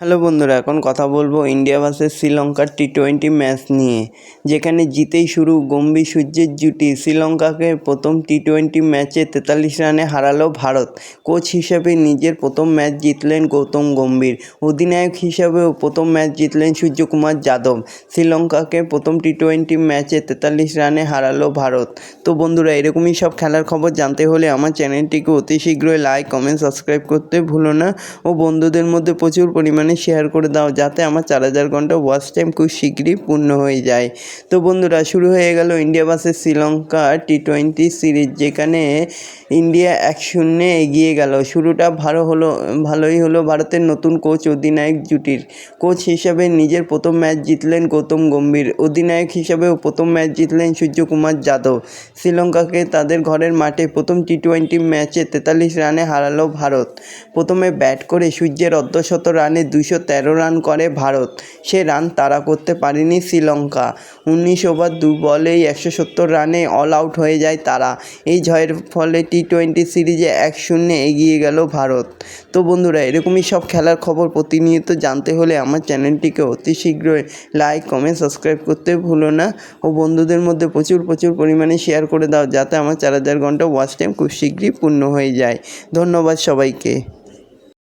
Hello বন্ধুরা, এখন কথা বলব ইন্ডিয়া ভার্সেস শ্রীলঙ্কার টি টোয়েন্টি ম্যাচ নিয়ে। যেখানে জিতেই শুরু গম্ভীর সূর্যের জুটি। শ্রীলঙ্কাকে প্রথম টি টোয়েন্টি ম্যাচে তেতাল্লিশ রানে হারালো ভারত। কোচ হিসেবে নিজের প্রথম ম্যাচ জিতলেন গৌতম গম্ভীর। অধিনায়ক হিসাবেও প্রথম ম্যাচ জিতলেন সূর্যকুমার যাদব। শ্রীলঙ্কাকে প্রথম টি টোয়েন্টি ম্যাচে তেতাল্লিশ রানে হারালো ভারত। তো বন্ধুরা, এরকমই সব খেলার খবর জানতে হলে আমার চ্যানেলটিকে অতি শীঘ্রই লাইক, কমেন্ট, সাবস্ক্রাইব করতে ভুলো না। ও বন্ধুদের মধ্যে প্রচুর পরিমাণে শেয়ার করে দাও যাতে আমার চার হাজার ঘণ্টা ওয়াচ টাইম খুব শীঘ্রই পূর্ণ হয়ে যায়। তো বন্ধুরা, শুরু হয়ে গেল India versus Sri Lanka T twenty series যেখানে ইন্ডিয়া এক শূন্যে এগিয়ে গেল। শুরুটা ভালো হলো, ভালোই হলো ভারতের নতুন কোচ অধিনায়ক জুটির। কোচ হিসাবে নিজের প্রথম ম্যাচ জিতলেন গৌতম গম্ভীর। অধিনায়ক হিসাবেও প্রথম ম্যাচ জিতলেন সূর্যকুমার যাদব। শ্রীলঙ্কাকে তাদের ঘরের মাঠে প্রথম টি টোয়েন্টি ম্যাচে তেতাল্লিশ রানে হারালো ভারত। প্রথমে ব্যাট করে সূর্যের অর্ধশত রানে দুশো তেরো রান করে ভারত। সে রান তাড়া করতে পারেনি শ্রীলঙ্কা। উনিশ ওভার দু বলেই একশো সত্তর রানে অল আউট হয়ে যায় তারা। এই জয়ের ফলে টি টোয়েন্টি সিরিজে এক শূন্যে এগিয়ে গেল ভারত। তো বন্ধুরা, এরকমই সব খেলার খবর প্রতিনিয়ত জানতে হলে আমার চ্যানেলটিকে অতি শীঘ্রই লাইক কমেন্ট সাবস্ক্রাইব করতে ভুলো না। ও বন্ধুদের মধ্যে প্রচুর প্রচুর পরিমাণে শেয়ার করে দাও যাতে আমার চার হাজার ঘণ্টা ওয়াচ টাইম খুব শীঘ্রই পূর্ণ হয়ে যায়। ধন্যবাদ সবাইকে।